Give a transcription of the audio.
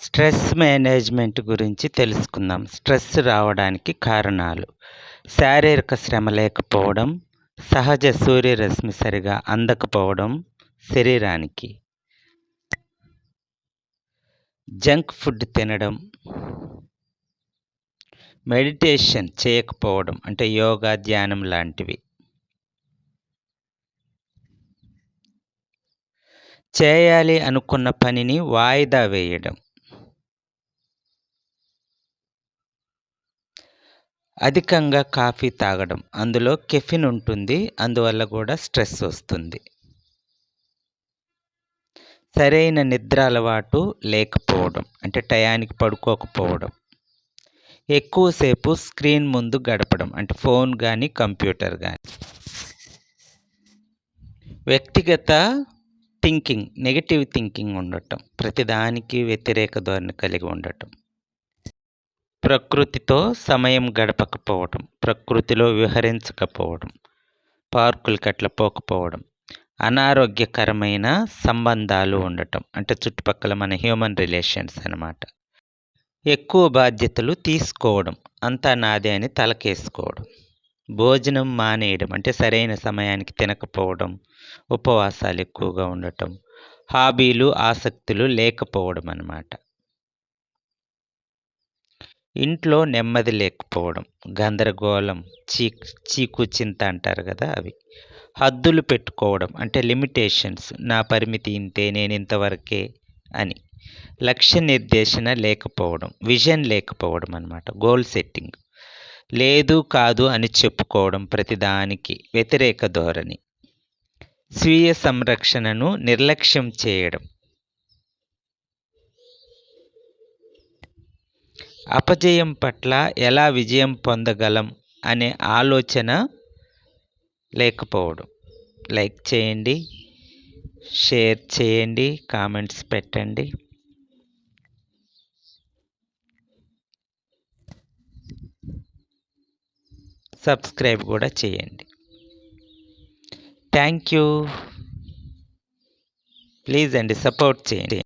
Stress management గురించి తెలుసుకుందాం. Stress రావడానికి కారణాలు. శారీరక శ్రమ లేకపోవడం సహజ సూర్యరశ్మి సరిగా అందకపోవడం శరీరానికి. జంక్ ఫుడ్ తినడం. మెడిటేషన్ చేయకపోవడం అంటే యోగా ధ్యానం లాంటివి. చేయాలి అనుకున్న పనిని వాయిదా వేయడం. అధికంగా కాఫీ తాగడం అందులో కెఫిన్ ఉంటుంది అందువల్ల కూడా స్ట్రెస్ వస్తుంది. సరైన నిద్ర అలవాటు లేకపోవడం అంటే టయానికి పడుకోకపోవడం. ఎక్కువసేపు స్క్రీన్ ముందు గడపడం అంటే ఫోన్ కానీ కంప్యూటర్ కానీ వ్యక్తిగత థింకింగ్ నెగిటివ్ థింకింగ్ ఉండటం ప్రతిదానికి వ్యతిరేక ధోరణి కలిగి ఉండటం. ప్రకృతితో సమయం గడపకపోవడం ప్రకృతిలో విహరించకపోవడం పార్కులకి అట్లా పోకపోవడం అనారోగ్యకరమైన సంబంధాలు ఉండటం అంటే చుట్టుపక్కల మన హ్యూమన్ రిలేషన్స్ అనమాట ఎక్కువ బాధ్యతలు తీసుకోవడం అంతా నాదే అని తలకేసుకోవడం భోజనం మానేయడం అంటే సరైన సమయానికి తినకపోవడం ఉపవాసాలు ఎక్కువగా ఉండటం హాబీలు ఆసక్తులు లేకపోవడం అన్నమాట. ఇంట్లో నెమ్మది లేకపోవడం గందరగోళం చీ చీకు చింత అంటారు కదా అవి. హద్దులు పెట్టుకోవడం అంటే లిమిటేషన్స్ నా పరిమితి ఇంతే నేను ఇంతవరకే అని. లక్ష్య నిర్దేశన లేకపోవడం విజన్ లేకపోవడం అనమాట గోల్ సెట్టింగ్. లేదు కాదు అని చెప్పుకోవడం ప్రతిదానికి వ్యతిరేక ధోరణి. స్వీయ సంరక్షణను నిర్లక్ష్యం చేయడం. అపజయం పట్ల ఎలా విజయం పొందగలం అనే ఆలోచన లేకపోవడం. లైక్ చేయండి షేర్ చేయండి కామెంట్స్ పెట్టండి. సబ్స్క్రైబ్ కూడా చేయండి. Thank you. ప్లీజ్ అండి సపోర్ట్ చేయండి.